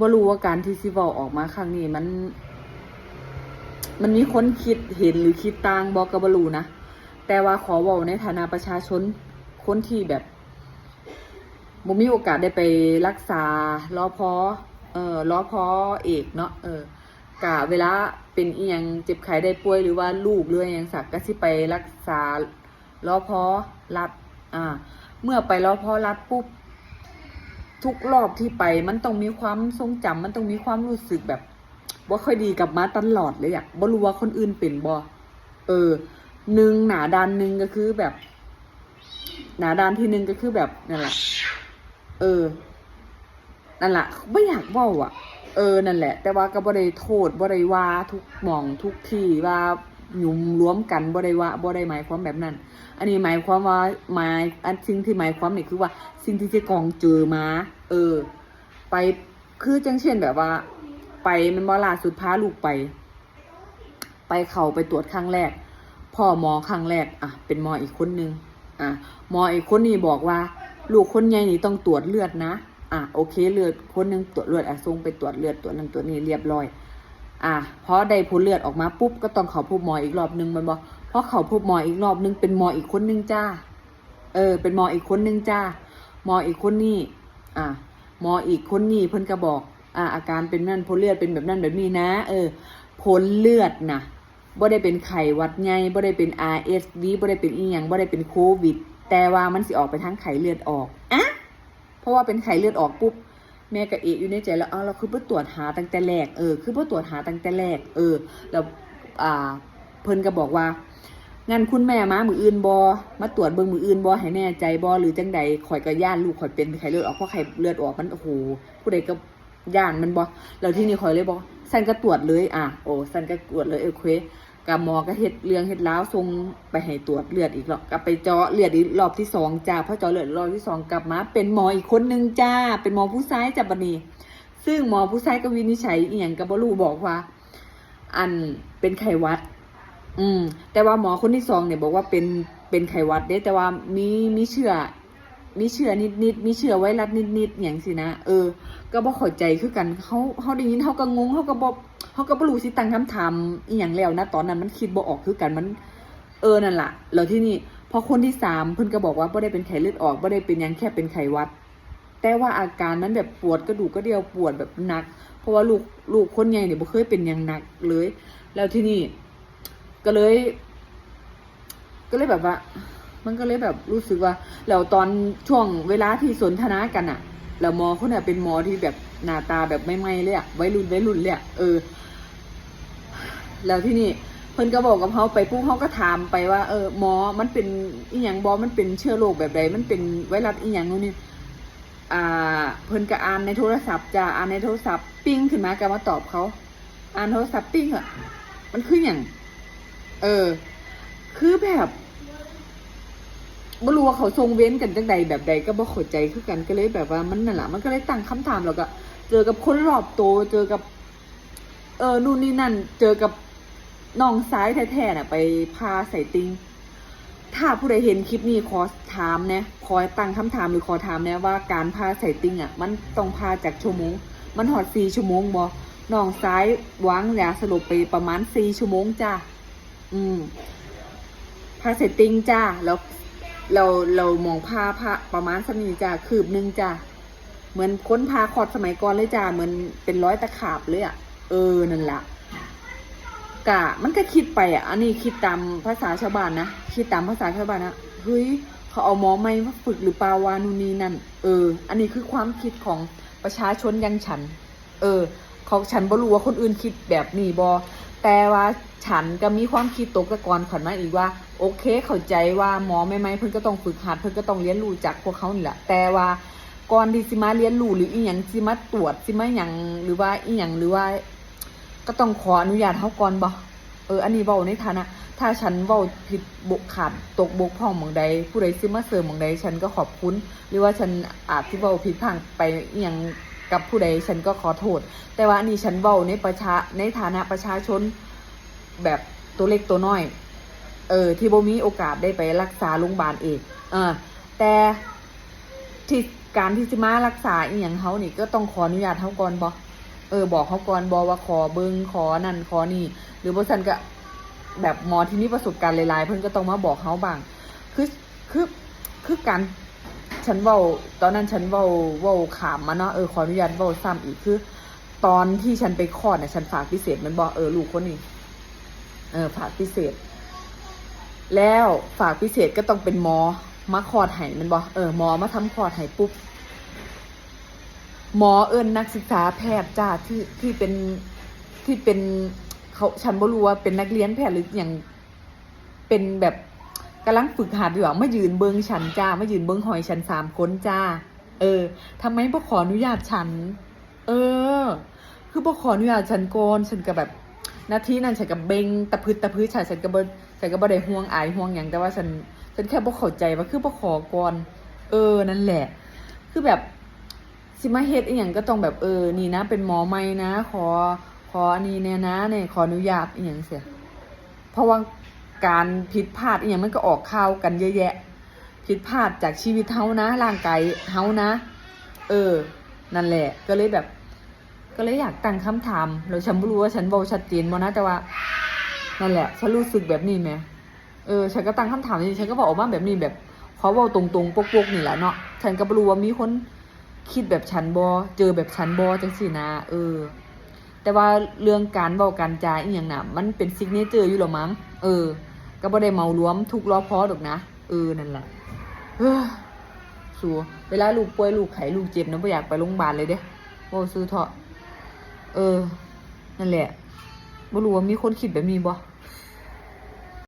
บ่รู้ว่าการที่สิเว้าออกมาครั้งนี้มัน มันมีคนคิดเห็นหรือคิดต่างบอกกับบรูนะ แต่ว่าขอเว้าในฐานะประชาชนคนที่แบบบ่มีโอกาสได้ไปรักษารอพอเอ่อรอพอเอกเนาะเออกะเวลาเป็นอียังเจ็บไข้ได้ป่วยหรือว่าลูกหรืออหยังสักก็สิไปรักษารอพอรัดอ่า เมื่อไปรอพอรัดปุ๊บ ทุกรอบที่ไปมันต้องมีความทรงจำมันต้องมีความรู้สึกแบบว่าค่อยดีกับมาตลอดเลยอะบ่รู้ว่าคนอื่นเป็นบ่เออหนึ่งหนาดานหนึ่งก็คือแบบ หนาดานที่หนึ่งก็คือแบบนั่นแหละเออนั่นแหละไม่อยากว่าอะ เออนั่นแหละ แต่ว่าก็บ่ได้โทษบ่ได้ว่าทุกหม่องทุกที่ว่าหยุมรวมกันบ่ได้ว่าบ่ได้หมายความแบบนั้น อันนี้หมายความว่าหมายอันสิ่งที่หมายความนี่คือว่า สิ่งที่เจ๊กองเจอมา เออ ไปคือจังเช่นแบบว่า ไปมันบ่ล่าสุดพาลูกไป ไปเขาไปตรวจครั้งแรก พ่อหมอครั้งแรก อะ เป็นหมออีกคนนึงอะหมออีกคนนี้บอกว่า ลูกคนใหญ่นี่ต้องตรวจเลือดนะอะโอเคเลือดคนนึงตรวจเลือดอะส่งไปตรวจเลือดตรวจนั่นตรวจนี่เรียบร้อย อะพอได้ผลเลือดออกมาปุ๊บก็ต้องเขาพบหมออีกรอบนึงมันบอกพอเขาพบหมออีกรอบนึงเป็นหมออีกคนนึงจ้าเออ เป็นหมออีกคนนึงจ้าหมออีกคนนี่ อะหมออีกคนนี่เพิ่นก็บอกอะอาการเป็นนั่นผลเลือดเป็นแบบนั้นแบบนี้นะ เออผลเลือดนะบ่ได้เป็นไข้หวัดใหญ่บ่ได้เป็น RSV บ่ได้เป็นอีหยังบ่ได้เป็นโควิด แต่ว่ามันสิออกไปทางไข้เลือดออกอะเพราะว่าเป็นไข้เลือดออกปุ๊บแม่กับเอะอยู่ในใจแล้วอ้าวเราคือเพื่อตรวจหาตั้งแต่แรกเออคือเพื่อตรวจหาตั้งแต่แรกเออแล้วอ่าเพิ่นก็บอกว่า งั้นคุณแม่มามืออื่นบอมาตรวจเบิ่งมืออื่นบอให้แน่ใจบอหรือจังใดข่อยก็ย่านลูกข่อยเป็นไข้เลือดออกเพราะไข้เลือดออกมันโอ้โหผู้ใดก็ย่านมันบอแล้วที่นี่ข่อยเลยบอสันก็ตรวจเลย อะโอ้สันก็ตรวจเลยเออเคกับหมอก็เฮ็ดเรื่องเฮ็ดล้าวส่งไปให้ตรวจเลือดอีกรอบกลับไปเจาะเลือดอีกรอบที่สองจ้าพอเจาะเลือดรอบที่สองกลับมา เป็นหมออีกคนนึงจ้า เป็นหมอผู้ชายจ้าบัดนี้ซึ่งหมอผู้ชายก็วินิจฉัยอียงกับบรูบอกว่า อันเป็นไข้หวัด อืม แต่ว่าหมอคนที่สองเนี่ยบอกว่าเป็นเป็นไขวัดเด้ แต่ว่ามีมีเชื้อมีเชื้อนิดนิดมีเชื้อไวรัสนิดนิดอย่างสินะเออ ก็บ่เข้าใจคือกันเขาเขาได้ยินเขาก็งงเขาก็บ่เขาก็บ่รู้สิตั้งคำถามอีหยังแล้วนะตอนนั้นมันคิดบ่ออกคือกันมัน เออนั่นล่ะแล้วที่นี่พอคนที่สามเพิ่นก็บอกว่าบ่ได้เป็นไข้เลือดออกบ่ได้เป็นหยังแค่เป็นไข้วัด แต่ว่าอาการนั้นแบบปวดกระดูกกระเดียวปวดแบบหนัก เพราะว่าลูกลูกคนใหญ่เนี่ยบ่เคยเป็นย่างหนักเลย แล้วที่นี่ ก็เลย ก็เลยแบบว่า มันก็เลยแบบรู้สึกว่าแล้วตอนช่วงเวลาที่สนทนากันอะแล้วหมอคนน่ะเป็นหมอที่แบบหน้าตาแบบไม่ไม่เลยอะไวัยรุ่นวัยรุ่นเลยอะเออ แล้วที่นี่เพิ่นก็บอกกับเขาไปปุ๊บเขาก็ถามไปว่าเออหมอมันเป็นอีหยังบอมันเป็นเชื้อโรคแบบใดมันเป็นไวรัสอีหยังนู่นนี่อ่า เพิ่นก็อ่านในโทรศัพท์จ้าอ่านในโทรศัพท์ปิ้งขึ้นมาก็มาตอบเขาอ่านโทรศัพท์ปิ้งอะมันคืออย่าง เออ คือแบบไม่รู้ว่าเขาทรงเว้นกันจังใดแบบใดก็บ่เข้าใจคือกันก็เลยแบบว่ามันนั่นแหละมันก็เลยตั้งคำถามแล้วก็ เจอกับคนรอบโตเจอกับ เออนู่นนี่นั่น เจอกับน้องซ้ายแท้ๆน่ะ ไปพาใส่ติง ถ้าผู้ใดเห็นคลิปนี้ขอถามนะขอตั้งคำถามหรือขอถามนะว่าการพาใส่ติงอะ มันต้องพาจากชั่วโมง มันหอดสี่ชั่วโมงบอน้องซ้ายวางยาสลบไปประมาณสี่ชั่วโมงจ้า อืมพาเสร็จติงจ้าแล้วเราเรามองผ้าผ้าประมาณสมีจ้าคืบหนึ่งจ้าเหมือนค้นพาคอดสมัยก่อนเลยจ้าเหมือนเป็นร้อยตะขาบเลยอะ เออนั่นแหละกะมันก็คิดไปอะ อันนี้คิดตามภาษาชาวบ้านนะคิดตามภาษาชาวบ้านนะเฮ้ยเขาเอาหมอไม่มาฝึกหรือปาวานูนีนั่นเออ อันนี้คือความคิดของประชาชนยังฉัน เออ ของฉันบ่รู้ว่าคนอื่นคิดแบบนี้บอ แต่ว่าฉันก็มีความคิดตกตะกอนขันมาอีกว่า โอเคเข้าใจว่าหมอไม่ไม่เพิ่นก็ต้องฝึกหัดเพิ่นก็ต้องเรียนรู้จากพวกเขานี่แหละแต่ว่าก่อนที่สิมาเรียนรู้หรืออีหยังสิมาตรวจสิมาหยังหรือว่าอีหยังหรือว่า ก็ต้องขออนุญาตเขาก่อนบ่เอออันนี้เว้าในฐานะถ้าฉันเว้าผิดบกขาดตกบกพร่องหมองใด ผู้ใดซื้อมาเสริมหมองใด ฉันก็ขอบคุณ หรือว่าฉันอาจที่เว้าผิดพลาดไปอีหยัง กับผู้ใดฉันก็ขอโทษ แต่ว่าอันนี้ฉันเว้าในประชาในฐานะประชาชนแบบตัวเล็กตัวน้อย เออ ที่บ่มีโอกาสได้ไปรักษาโรงพยาบาลเองเออแต่ที่การที่จะมารักษาอีหยังเขานี่ก็ต้องขออนุญาตเขาก่อนบอเออ บอกเขาก่อนบอว่าขอเบิงขอนั่นขอนี่ หรือบริษัทก็แบบหมอที่มีประสบการณ์หลายๆ เพิ่นก็ต้องมาบอกเขาบ้าง คือคือคือการ ฉันเว้าตอนนั้นฉันเว้าเว้าขามมาเนาะเออขออนุญาตเว้าซ้ำอีกคือ ตอนที่ฉันไปคลอดเนี่ยฉันฝากพิเศษมันบอกเออลูกคนนี้เออฝากพิเศษ แล้วฝากพิเศษก็ต้องเป็นหมอมาคลอดให้มันบอกเออหมอมาทำคลอดให้ปุ๊บหมอเอิญนักศึกษาแพทย์จ้าที่ที่เป็นที่เป็นเขาฉันบ่รู้ว่าเป็นนักเรียนแพทย์หรืออย่างเป็นแบบ กำลังฝึกหัดอยู่อะมายืนเบิงฉันจ้ามายืนเบิงหอยฉันสามคนจ้า เออทำไมบ่ขออนุญาตฉัน เออ คือบ่ขออนุญาตฉันก่อนฉันก็แบบนาทีนั้นฉันก็เบงตะพืดตะพืดฉันฉันก็บ่ฉันก็บ่ได้ห่วงอายห่วงหยังแต่ว่าฉันฉันแค่บ่เข้าใจว่าคือบ่ขอก่อน เออนั่นแหละ คือแบบสิมาเฮ็ดอีหยังก็ต้องแบบเออ นี่นะ เป็นหมอใหม่นะ ขอ ขออันนี้เนี่ยนะเนี่ยขออนุญาตอีหยังเสียเพราะว่า การผิดพลาดอีหยังมันก็ออกข่าวกันเยอะแยะผิดพลาดจากชีวิตเฮานะร่างกายเฮานะ เออ นั่นแหละ ก็เลยแบบ ก็เลยอยากตั้งคำถามแล้วฉันไม่รู้ว่าฉันเบาชัดเจนบ่นะแต่ว่า นั่นแหละ ฉันรู้สึกแบบนี้ไหมเออ ฉันก็ตั้งคำถามนี้ฉันก็บอกออกมาแบบนี้แบบขอเบาตรงๆปกๆนี่แหละเนาะฉันก็ไม่รู้ว่ามีคนคิดแบบฉันบอเจอแบบฉันบอจังสินะเออ แต่ว่าเรื่องการเบาการจาอีหยังน่ะ มันเป็นซิกเนเจอร์อยู่หรอมั้งเออ ก็บ่ได้เมารวมทุกล้อพอดอกนะเออนั่นแหละเฮ้อสัวเวลาลูกป่วยลูกไข้ลูกเจ็บนะไม่อยากไปโรงพยาบาลเลยเด้โอ้ซื้อเถอะเออ นั่นแหละบ่รู้ว่ามีคนคิดแบบนี้บ่